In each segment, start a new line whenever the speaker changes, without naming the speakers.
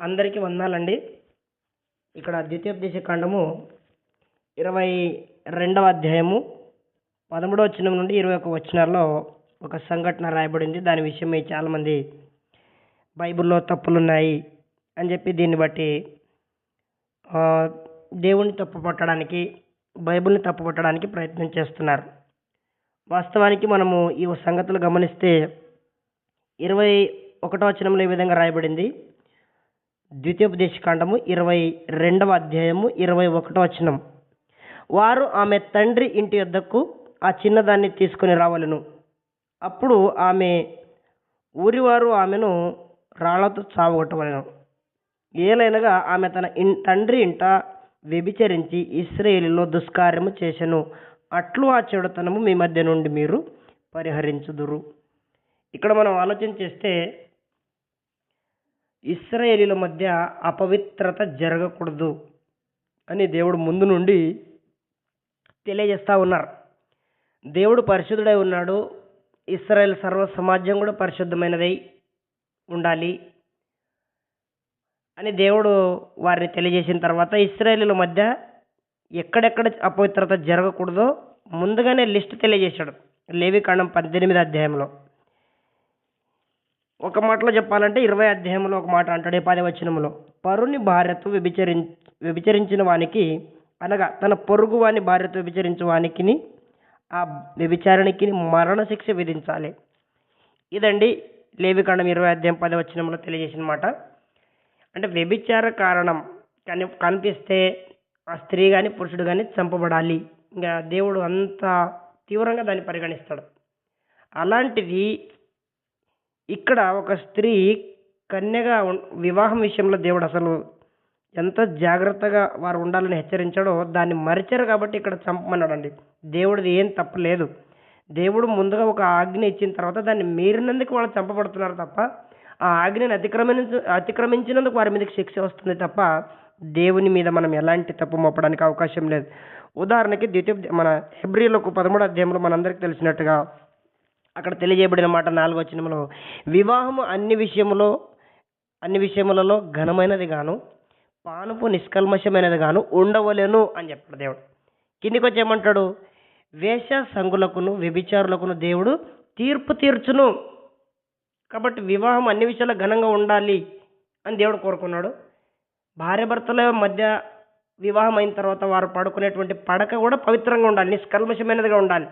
అందరికీ వందాలండి. ఇక్కడ ద్వితీయోపదేశ కాండము ఇరవై రెండవ అధ్యాయము పదమూడవ వచనం నుండి ఇరవై ఒక వచనాల్లో ఒక సంఘటన రాయబడింది. దాని విషయమై చాలామంది బైబిల్లో తప్పులున్నాయి అని చెప్పి దీన్ని బట్టి దేవుణ్ణి తప్పు పట్టడానికి బైబిల్ని తప్పు పట్టడానికి ప్రయత్నం చేస్తున్నారు. వాస్తవానికి మనము ఈ సంగతులు గమనిస్తే ఇరవై ఒకటో వచనంలో ఈ విధంగా రాయబడింది. ద్వితీయోపదేశకాండము ఇరవై రెండవ అధ్యాయము ఇరవై ఒకటో వచనం. వారు ఆమె తండ్రి ఇంటి వద్దకు ఆ చిన్నదాన్ని తీసుకొని రావలను. అప్పుడు ఆమె ఊరివారు ఆమెను రాళ్ళతో చావగొట్టవలను. ఏలైనగా ఆమె తన ఇన్ తండ్రి ఇంట వ్యభిచరించి ఇస్రాయేలీలో దుష్కార్యము చేసెను. అట్లు ఆ చెడుతనము మీ మధ్య నుండి మీరు పరిహరించుదురు. ఇక్కడ మనం ఆలోచన చేస్తే ఇస్రాయేలీల మధ్య అపవిత్రత జరగకూడదు అని దేవుడు ముందు నుండి తెలియజేస్తూ ఉన్నారు. దేవుడు పరిశుద్ధుడై ఉన్నాడు. ఇస్రాయేల్ సర్వ సమాజం కూడా పరిశుద్ధమైనదై ఉండాలి అని దేవుడు వారిని తెలియజేసిన తర్వాత ఇస్రాయేలీల మధ్య ఎక్కడెక్కడ అపవిత్రత జరగకూడదో ముందుగానే లిస్ట్ తెలియజేశాడు. లేవికాండం పద్దెనిమిది అధ్యాయంలో. ఒక మాటలో చెప్పాలంటే ఇరవై అధ్యాయంలో ఒక మాట అంటాడు పది వచనంలో పరుని భార్యతో వ్యభిచరిం వ్యభిచరించిన వానికి అనగా తన పొరుగు వాని భార్యతో వ్యభిచరించు వానికి ఆ వ్యభిచారానికి మరణశిక్ష విధించాలి. ఇదండి లేవికాండం ఇరవై అధ్యాయం పది వచనంలో తెలియజేసిన మాట. అంటే వ్యభిచార కారణం కని కనిపిస్తే ఆ స్త్రీ కానీ పురుషుడు కానీ చంపబడాలి. ఇంకా దేవుడు అంత తీవ్రంగా దాన్ని పరిగణిస్తాడు. అలాంటిది ఇక్కడ ఒక స్త్రీ కన్యగా వివాహం విషయంలో దేవుడు అసలు ఎంత జాగ్రత్తగా వారు ఉండాలని హెచ్చరించాడో దాన్ని మరిచారు కాబట్టి ఇక్కడ చంపమన్నాడండి. దేవుడిది ఏం తప్పలేదు దేవుడు ముందుగా ఒక ఆజ్ఞ ఇచ్చిన తర్వాత దాన్ని మీరినందుకు వాళ్ళు చంపబడుతున్నారు తప్ప ఆ ఆజ్ఞని అతిక్రమించ అతిక్రమించినందుకు వారి మీదకి శిక్ష వస్తుంది తప్ప దేవుని మీద మనం ఎలాంటి తప్పు మోపడానికి అవకాశం లేదు. ఉదాహరణకి ద్వితీయ మన హెబ్రిలకు పదమూడు అధ్యాయంలో మనందరికీ తెలిసినట్టుగా అక్కడ తెలియజేయబడిన మాట నాలుగో వచనంలో వివాహము అన్ని విషయములో అన్ని విషయములలో ఘనమైనది గాను పానుపు నిష్కల్మషమైనది గాను ఉండవలేను అని చెప్పాడు దేవుడు. కిందికి వచ్చి ఏమంటాడు వేష సంగులకును వ్యభిచారులకును దేవుడు తీర్పు తీర్చును. కాబట్టి వివాహం అన్ని విషయాల్లో ఘనంగా ఉండాలి అని దేవుడు కోరుకున్నాడు. భార్యభర్తల మధ్య వివాహం అయిన తర్వాత వారు పడుకునేటువంటి పడక కూడా పవిత్రంగా ఉండాలి నిష్కల్మషమైనదిగా ఉండాలి.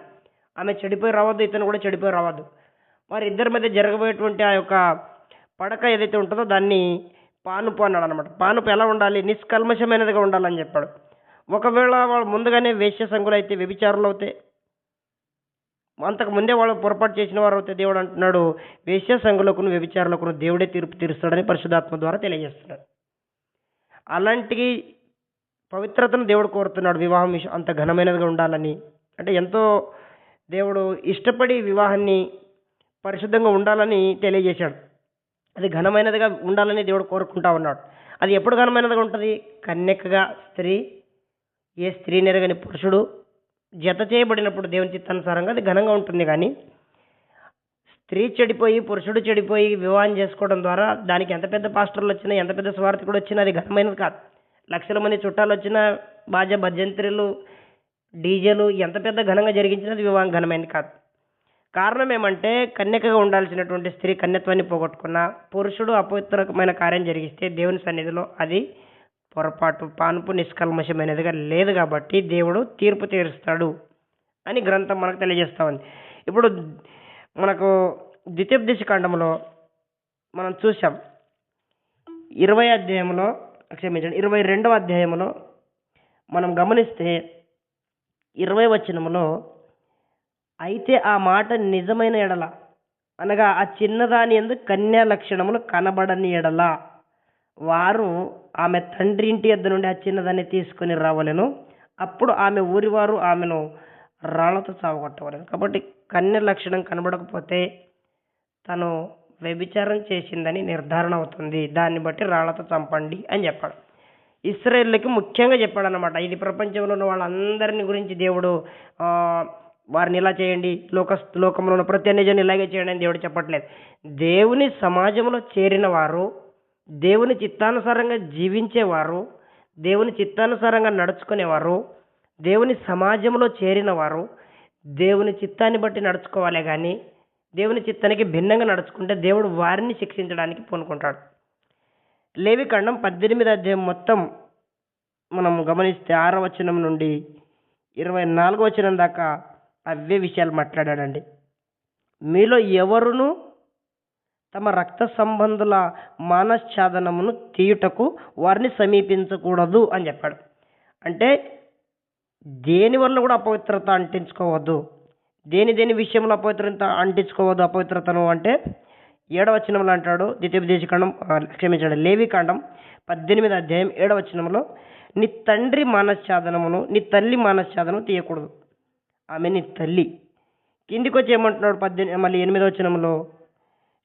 ఆమె చెడిపోయి రావద్దు ఇతను కూడా చెడిపోయి రావద్దు. వారి ఇద్దరి మధ్య జరగబోయేటువంటి ఆ యొక్క పడక ఏదైతే ఉంటుందో దాన్ని పానుపు అన్నాడు అనమాట పానుపు ఎలా ఉండాలి? నిష్కల్మషమైనదిగా ఉండాలని చెప్పాడు. ఒకవేళ వాళ్ళు ముందుగానే వేశ్య సంగులు అయితే వ్యభిచారులు అవుతే అంతకు ముందే వాళ్ళు పొరపాటు చేసిన వారు అయితే దేవుడు అంటున్నాడు వేశ్య సంగులకును వ్యభిచారులకును దేవుడే తీర్పు తీరుస్తాడని పరిశుధాత్మ ద్వారా తెలియజేస్తున్నాడు. అలాంటి పవిత్రతను దేవుడు కోరుతున్నాడు. వివాహం అంత ఘనమైనదిగా ఉండాలని. అంటే ఎంతో దేవుడు ఇష్టపడి వివాహాన్ని పరిశుద్ధంగా ఉండాలని తెలియజేశాడు. అది ఘనమైనదిగా ఉండాలని దేవుడు కోరుకుంటా ఉన్నాడు. అది ఎప్పుడు ఘనమైనదిగా ఉంటుంది? కన్యకగా స్త్రీ ఏ స్త్రీ నెరగని పురుషుడు జత చేయబడినప్పుడు దేవుని చిత్తానుసారంగా అది ఘనంగా ఉంటుంది. కానీ స్త్రీ చెడిపోయి పురుషుడు చెడిపోయి వివాహం చేసుకోవడం ద్వారా దానికి ఎంత పెద్ద పాస్టర్లు వచ్చినా ఎంత పెద్ద స్వార్థకుడు వచ్చినా అది ఘనమైనది కాదు. లక్షల మంది చుట్టాలు వచ్చినా బాజా భజంత్రులు డీజేలు ఎంత పెద్ద ఘనంగా జరిగించినా అది వివాహం ఘనమైనది కాదు. కారణం ఏమంటే కన్యకగా ఉండాల్సినటువంటి స్త్రీ కన్యత్వాన్ని పోగొట్టుకున్న పురుషుడు అపవిత్రమైన కార్యం జరిగిస్తే దేవుని సన్నిధిలో అది పొరపాటు పానుపు నిష్కల్మషమైనదిగా లేదు కాబట్టి దేవుడు తీర్పు తీరుస్తాడు అని గ్రంథం మనకు తెలియజేస్తా ఉంది. ఇప్పుడు మనకు ద్వితీయోపదేశ కాండంలో మనం చూసాం ఇరవై అధ్యాయంలో క్షమించండి ఇరవై రెండవ అధ్యాయంలో మనం గమనిస్తే ఇరవై వచనములో అయితే ఆ మాట నిజమైన ఎడల అనగా ఆ చిన్నదాని ఎందు కన్యా లక్షణములు కనబడని ఎడల. వారు ఆమె తండ్రి ఇంటి యొద్ద నుండి ఆ చిన్నదాన్ని తీసుకొని రావలేను. అప్పుడు ఆమె ఊరివారు ఆమెను రాళ్ళతో చావగొట్టవలేను. కాబట్టి కన్య లక్షణం కనబడకపోతే తను వ్యభిచారం చేసిందని నిర్ధారణ అవుతుంది. దాన్ని బట్టి రాళ్ళతో చంపండి అని చెప్పాడు. ఇస్రాయేళ్ళకి ముఖ్యంగా చెప్పాడు అనమాట ఇది ప్రపంచంలో ఉన్న వాళ్ళందరిని గురించి దేవుడు వారిని ఇలా చేయండి లోక లోకంలో ఉన్న ప్రతి అన్యజన్ని ఇలాగే చేయండి అని దేవుడు చెప్పట్లేదు. దేవుని సమాజంలో చేరిన వారు దేవుని చిత్తానుసారంగా జీవించేవారు దేవుని చిత్తానుసారంగా నడుచుకునేవారు దేవుని సమాజంలో చేరినవారు దేవుని చిత్తాన్ని బట్టి నడుచుకోవాలి కానీ దేవుని చిత్తానికి భిన్నంగా నడుచుకుంటే దేవుడు వారిని శిక్షించడానికి పూనుకుంటాడు. లేవికాండం పద్దెనిమిది అధ్యాయం మొత్తం మనం గమనిస్తే ఆరో వచనం నుండి ఇరవై నాలుగో వచనం దాకా అవే విషయాలు మాట్లాడాడండి. మీలో ఎవరును తమ రక్త సంబంధుల మానశ్చాదనమును తీయుటకు వారిని సమీపించకూడదు అని చెప్పాడు. అంటే దేని వల్ల కూడా అపవిత్రత అంటించుకోవద్దు. దేని దేని విషయంలో అపవిత్రత అంటించుకోవద్దు అపవిత్రతను అంటే ఏడవచనంలో అంటాడు ద్వితీయోపదేశకాండం ఆ, క్షమించాడు లేవికాండం పద్దెనిమిది అధ్యాయం ఏడవచనంలో నీ తండ్రి మానశ్చాదనమును నీ తల్లి మానశ్చాదనం తీయకూడదు. ఆమె నీ తల్లి. కిందికి వచ్చి ఏమంటున్నాడు పద్దెనిమిది మళ్ళీ ఎనిమిదో వచనంలో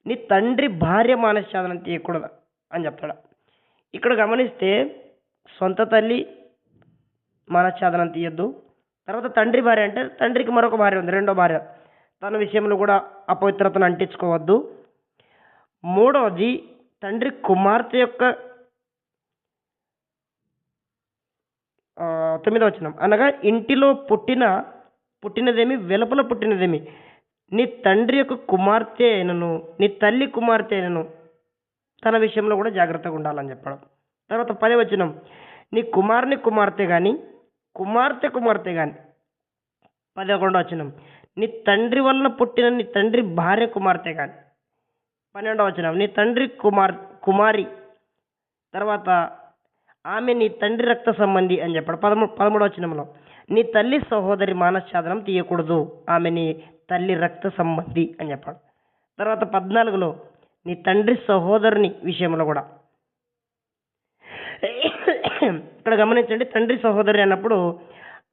నీ తండ్రి భార్య మానశ్చాదనం తీయకూడదు అని చెప్తాడు. ఇక్కడ గమనిస్తే సొంత తల్లి మానశ్చాదనం తీయద్దు తర్వాత తండ్రి భార్య అంటే తండ్రికి మరొక భార్య ఉంది రెండో భార్య. తన విషయంలో కూడా అపవిత్రతను అంటించుకోవద్దు. మూడవది తండ్రి కుమార్తె యొక్క తొమ్మిదవ వచనం అనగా ఇంటిలో పుట్టిన పుట్టినదేమి వెలుపల పుట్టినదేమి నీ తండ్రి యొక్క కుమార్తె అయినను నీ తల్లి కుమార్తె అయినను తన విషయంలో కూడా జాగ్రత్తగా ఉండాలని చెప్పడం. తర్వాత పదే వచనం నీ కుమారుని కుమార్తె కానీ కుమార్తె కుమార్తె కానీ పదకొండో వచనం నీ తండ్రి వలన పుట్టిన నీ తండ్రి భార్య కుమార్తె కానీ పన్నెండవ వచనం. నీ తండ్రి కుమార్ కుమారి తర్వాత ఆమె నీ తండ్రి రక్త సంబంధి అని చెప్పాడు. పదమూ పదమూడవ వచనంలో. నీ తల్లి సహోదరి మానశ్చాదనం తీయకూడదు. ఆమె నీ తల్లి రక్త సంబంధి అని చెప్పాడు. తర్వాత పద్నాలుగులో నీ తండ్రి సహోదరుని విషయంలో కూడా. ఇక్కడ గమనించండి తండ్రి సహోదరి అన్నప్పుడు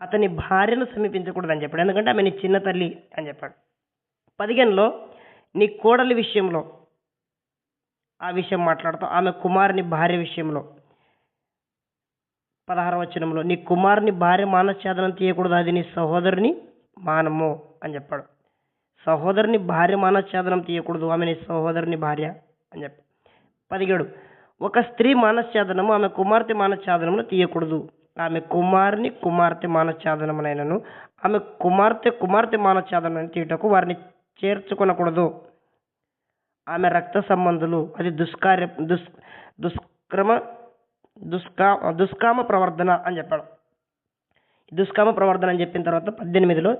అతని భార్యను సమీపించకూడదు అని చెప్పాడు. ఎందుకంటే ఆమె నీ చిన్న తల్లి అని చెప్పాడు. పదిహేనులో నీ కోడలి విషయంలో. ఆ విషయం మాట్లాడతాం. ఆమె కుమారుని భార్య విషయంలో. పదహార వచనంలో నీ కుమారుని భార్య మానఛేదనం తీయకూడదు అది నీ సహోదరుని మానము అని చెప్పాడు. సహోదరుని భార్య మానఛేదనం తీయకూడదు ఆమె నీ సహోదరుని భార్య అని చెప్పి పదిహేడు ఒక స్త్రీ మానఛేదనము ఆమె కుమార్తె మానఛేదనమును తీయకూడదు. ఆమె కుమారుని కుమార్తె మానఛేదనమునైనను ఆమె కుమార్తె కుమార్తె మానఛేదనం తీయటకు వారిని చేర్చుకొనకూడదు. ఆమె రక్త సంబంధులు. అది దుష్కార్య దుష్ దుష్క్రమ దుష్కా దుష్కామ ప్రవర్ధన అని చెప్పాడు. దుష్కామ ప్రవర్ధన అని చెప్పిన తర్వాత పద్దెనిమిదిలో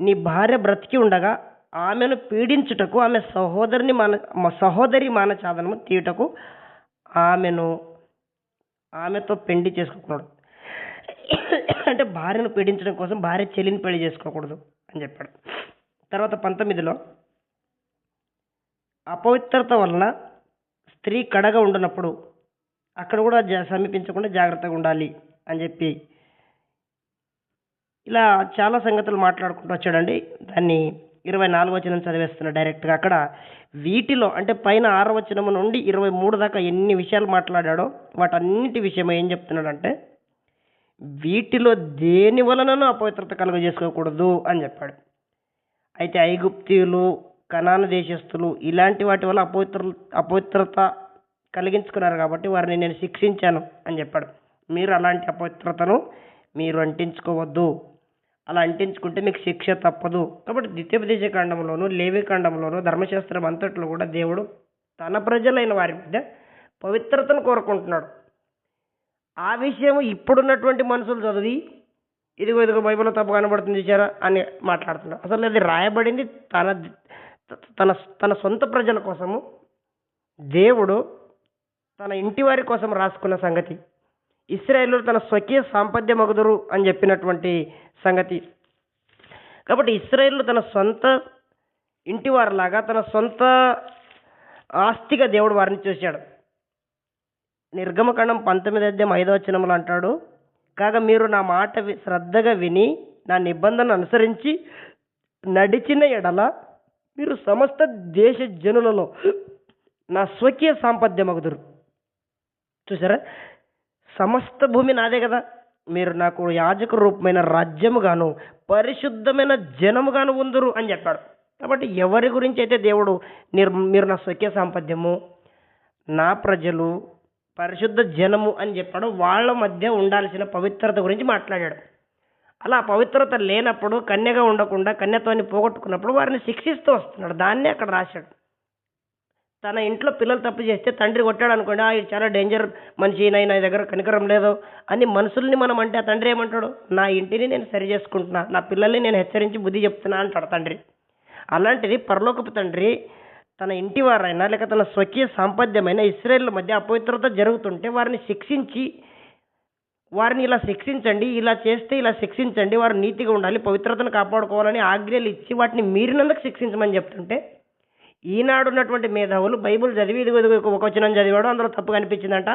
నీ భార్య బ్రతికి ఉండగా ఆమెను పీడించుటకు ఆమె సహోదరిని మాన సహోదరి మానచాదనము తీయుటకు ఆమెను ఆమెతో పెండి చేసుకోకూడదు అంటే భార్యను పీడించడం కోసం భార్య చెల్లిని పెళ్ళి చేసుకోకూడదు అని చెప్పాడు. తర్వాత పంతొమ్మిదిలో అపవిత్రత వలన స్త్రీ కడగా ఉండనప్పుడు అక్కడ కూడా జా సమీపించకుండా జాగ్రత్తగా ఉండాలి అని చెప్పి ఇలా చాలా సంగతులు మాట్లాడుకుంటూ వచ్చాడండి. దాన్ని ఇరవై నాలుగు వచనం చదివేస్తున్నా డైరెక్ట్గా అక్కడ వీటిలో అంటే పైన ఆరవచనము వచనం నుండి ఇరవై మూడు దాకా ఎన్ని విషయాలు మాట్లాడాడో వాటన్నిటి విషయం ఏం చెప్తున్నాడంటే వీటిలో దేని వలనను అపవిత్రత కలుగజేసుకోకూడదు అని చెప్పాడు. అయితే ఐగుప్తీయులు కనాను దేశస్థులు ఇలాంటి వాటి వల్ల అపవిత్ర అపవిత్రత కలిగించుకున్నారు కాబట్టి వారిని నేను శిక్షించాను అని చెప్పాడు. మీరు అలాంటి అపవిత్రతను మీరు అంటించుకోవద్దు. అలా అంటించుకుంటే మీకు శిక్ష తప్పదు. కాబట్టి ద్వితీయోపదేశ ఖండంలోను లేవి ఖండంలోను ధర్మశాస్త్రం అంతట్లో కూడా దేవుడు తన ప్రజలైన వారి మధ్య పవిత్రతను కోరుకుంటున్నాడు. ఆ విషయం ఇప్పుడున్నటువంటి మనుషులు చదివి ఇదిగో ఇదిగో బైబిల్లో తప్పు కనబడుతుంది చూసారా అని మాట్లాడుతున్నాడు అసలు అది రాయబడింది తన తన తన సొంత ప్రజల కోసము దేవుడు తన ఇంటి వారి కోసం రాసుకున్న సంగతి. ఇస్రాయేలు తన స్వకీయ సాంపద్య మగుదురు అని చెప్పినటువంటి సంగతి. కాబట్టి ఇస్రాయేలు తన సొంత ఇంటి వారిలాగా తన సొంత ఆస్తిగా దేవుడు వారిని చూశాడు. నిర్గమకాండం పంతొమ్మిది అధ్యాయం ఐదో వచనంలో అంటాడు కాగా మీరు నా మాట శ్రద్ధగా విని నా నిబంధన అనుసరించి నడిచిన ఎడల మీరు సమస్త దేశ జనులలో నా స్వకీయ సాంపద్యమగుదురు. చూసారా సమస్త భూమి నాదే కదా. మీరు నాకు యాజక రూపమైన రాజ్యముగాను పరిశుద్ధమైన జనముగాను ఉందరు అని చెప్పాడు. కాబట్టి ఎవరి గురించి అయితే దేవుడు మీరు మీరు నా స్వకీయ సాంపద్యము నా ప్రజలు పరిశుద్ధ జనము అని చెప్పాడు వాళ్ళ మధ్య ఉండాల్సిన పవిత్రత గురించి మాట్లాడాడు. అలా పవిత్రత లేనప్పుడు కన్యగా ఉండకుండా కన్యత్వాన్ని పోగొట్టుకున్నప్పుడు వారిని శిక్షిస్తూ వస్తున్నాడు. దాన్నే అక్కడ రాశాడు. తన ఇంట్లో పిల్లలు తప్పు చేస్తే తండ్రి కొట్టాడు అనుకోండి "ఆ, చాలా డేంజర్ మనిషి నా దగ్గర కనికరం లేదు అని మనుషుల్ని మనం అంటే ఆ తండ్రి ఏమంటాడు? నా ఇంటిని నేను సరి చేసుకుంటున్నా నా పిల్లల్ని నేను హెచ్చరించి బుద్ధి చెప్తున్నా అంటాడు తండ్రి. అలాంటిది పరలోకపు తండ్రి తన ఇంటి వారైనా లేక తన స్వకీయ సాంపద్యమైన ఇస్రాయేల్ మధ్య అపవిత్రత జరుగుతుంటే వారిని శిక్షించి వారిని ఇలా శిక్షించండి ఇలా చేస్తే ఇలా శిక్షించండి వారు నీతిగా ఉండాలి పవిత్రతను కాపాడుకోవాలని ఆజ్ఞలు ఇచ్చి వాటిని మీరినందుకు శిక్షించమని చెప్తుంటే ఈనాడు ఉన్నటువంటి మేధావులు బైబిల్ చదివి ఇదిగో ఇదిగో ఒక వచనం చదివాడు అందులో తప్పు కనిపించిందంట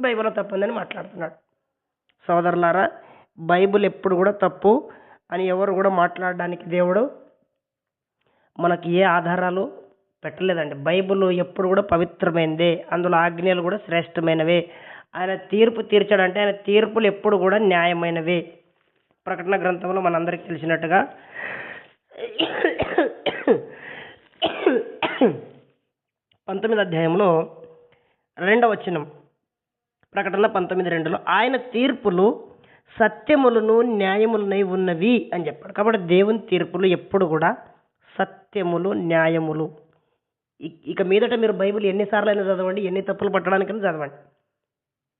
బైబిల్లో తప్పు ఉందని మాట్లాడుతున్నాడు. సోదరులారా బైబిల్ ఎప్పుడు కూడా తప్పు అని ఎవరు కూడా మాట్లాడడానికి దేవుడు మనకి ఏ ఆధారాలు పెట్టలేదండి. బైబిల్ ఎప్పుడు కూడా పవిత్రమైనదే అందులో ఆజ్ఞలు కూడా శ్రేష్టమైనవే. ఆయన తీర్పు తీర్చాడంటే ఆయన తీర్పులు ఎప్పుడు కూడా న్యాయమైనవే. ప్రకటన గ్రంథంలో మనందరికీ తెలిసినట్టుగా పంతొమ్మిది అధ్యాయంలో రెండవ వచనం ప్రకటన పంతొమ్మిది రెండులో ఆయన తీర్పులు సత్యములను న్యాయములనై ఉన్నవి అని చెప్పాడు. కాబట్టి దేవుని తీర్పులు ఎప్పుడు కూడా సత్యములు న్యాయములు. ఇ- ఇక మీదట మీరు బైబిల్ ఎన్నిసార్లు అయినా చదవండి ఎన్ని తప్పులు పట్టడానికైనా చదవండి.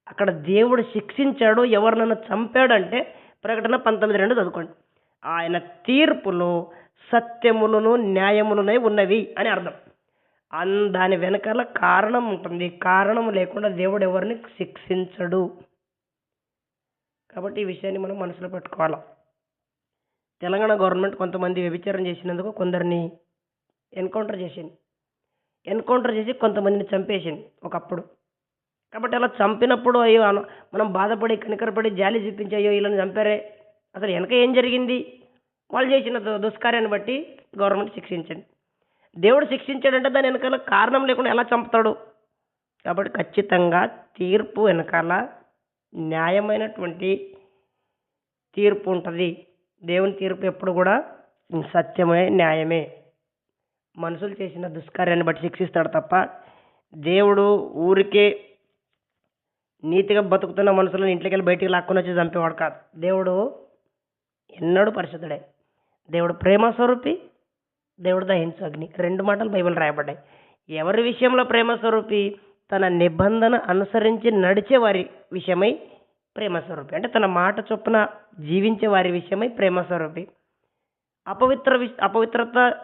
అక్కడ దేవుడు శిక్షించాడు ఎవరినైనా చంపాడంటే ప్రకటన పంతొమ్మిది రెండు చదువుకోండి. ఆయన తీర్పులు సత్యములను న్యాయములనే ఉన్నవి అని అర్థం. అన్ దాని వెనకాల కారణం ఉంటుంది. కారణం లేకుండా దేవుడు ఎవరిని శిక్షించడు. కాబట్టి ఈ విషయాన్ని మనం మనసులో పెట్టుకోవాలి. తెలంగాణ గవర్నమెంట్ కొంతమంది వ్యభిచారం చేసినందుకు కొందరిని ఎన్కౌంటర్ చేసింది. ఎన్కౌంటర్ చేసి కొంతమందిని చంపేసింది ఒకప్పుడు. కాబట్టి అలా చంపినప్పుడు అయ్యో మనం బాధపడి కనికరపడి జాలి చూపించి అయ్యో వీళ్ళని చంపారే. అసలు వెనక ఏం జరిగింది? వాళ్ళు చేసిన దు- దుష్కార్యాన్ని బట్టి గవర్నమెంట్ శిక్షించండి. దేవుడు శిక్షించాడంటే దాని వెనకాల కారణం లేకుండా ఎలా చంపుతాడు? కాబట్టి ఖచ్చితంగా తీర్పు వెనకాల న్యాయమైనటువంటి తీర్పు ఉంటుంది. దేవుని తీర్పు ఎప్పుడు కూడా సత్యమే న్యాయమే. మనుషులు చేసిన దుష్కార్యాన్ని బట్టి శిక్షిస్తాడు తప్ప దేవుడు ఊరికే నీతిగా బతుకుతున్న మనుషులను ఇంట్లోకి వెళ్ళి బయటికి లాక్కొని వచ్చి చంపేవాడు కాదు. దేవుడు ఎన్నడూ పరిశుద్ధుడే. దేవుడు ప్రేమ స్వరూపి దేవుడు దహించు అగ్ని. రెండు మాటలు బైబిల్ రాయబడ్డాయి. ఎవరి విషయంలో ప్రేమ స్వరూపి? తన నిబంధన అనుసరించి నడిచే వారి విషయమై ప్రేమ స్వరూపి. అంటే తన మాట చొప్పున జీవించే వారి విషయమై ప్రేమ స్వరూపి. అపవిత్ర విష- అపవిత్రత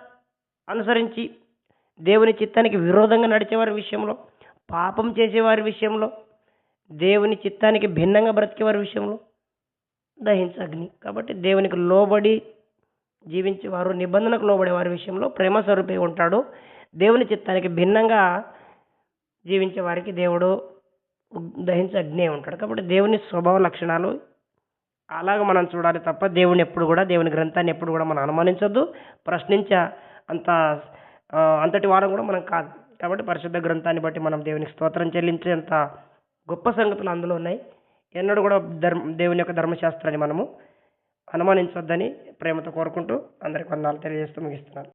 అనుసరించి దేవుని చిత్తానికి విరోధంగా నడిచేవారి విషయంలో పాపం చేసేవారి విషయంలో దేవుని చిత్తానికి భిన్నంగా బ్రతికేవారి విషయంలో? దహించ అగ్ని. కాబట్టి దేవునికి లోబడి జీవించేవారు నిబంధనకు లోబడే వారి విషయంలో ప్రేమ స్వరూపే ఉంటాడు. దేవుని చిత్తానికి భిన్నంగా జీవించే వారికి దేవుడు దహించే అగ్ని ఉంటాడు. కాబట్టి దేవుని స్వభావ లక్షణాలు అలాగ మనం చూడాలి తప్ప దేవుని ఎప్పుడు కూడా దేవుని గ్రంథాన్ని ఎప్పుడు కూడా మనం అనుమానించొద్దు. ప్రశ్నించ అంత అంతటి వారం కూడా మనం కాదు. కాబట్టి పరిశుద్ధ గ్రంథాన్ని బట్టి మనం దేవునికి స్తోత్రం చెల్లించేంత గొప్ప సంగతులు అందులో ఉన్నాయి. ఎన్నడూ కూడా ధర్మ దేవుని యొక్క ధర్మశాస్త్రాన్ని మనము అనుమానించొద్దని ప్రేమతో కోరుకుంటూ అందరికి వందనాలు తెలియజేస్తూ ముగిస్తున్నాను.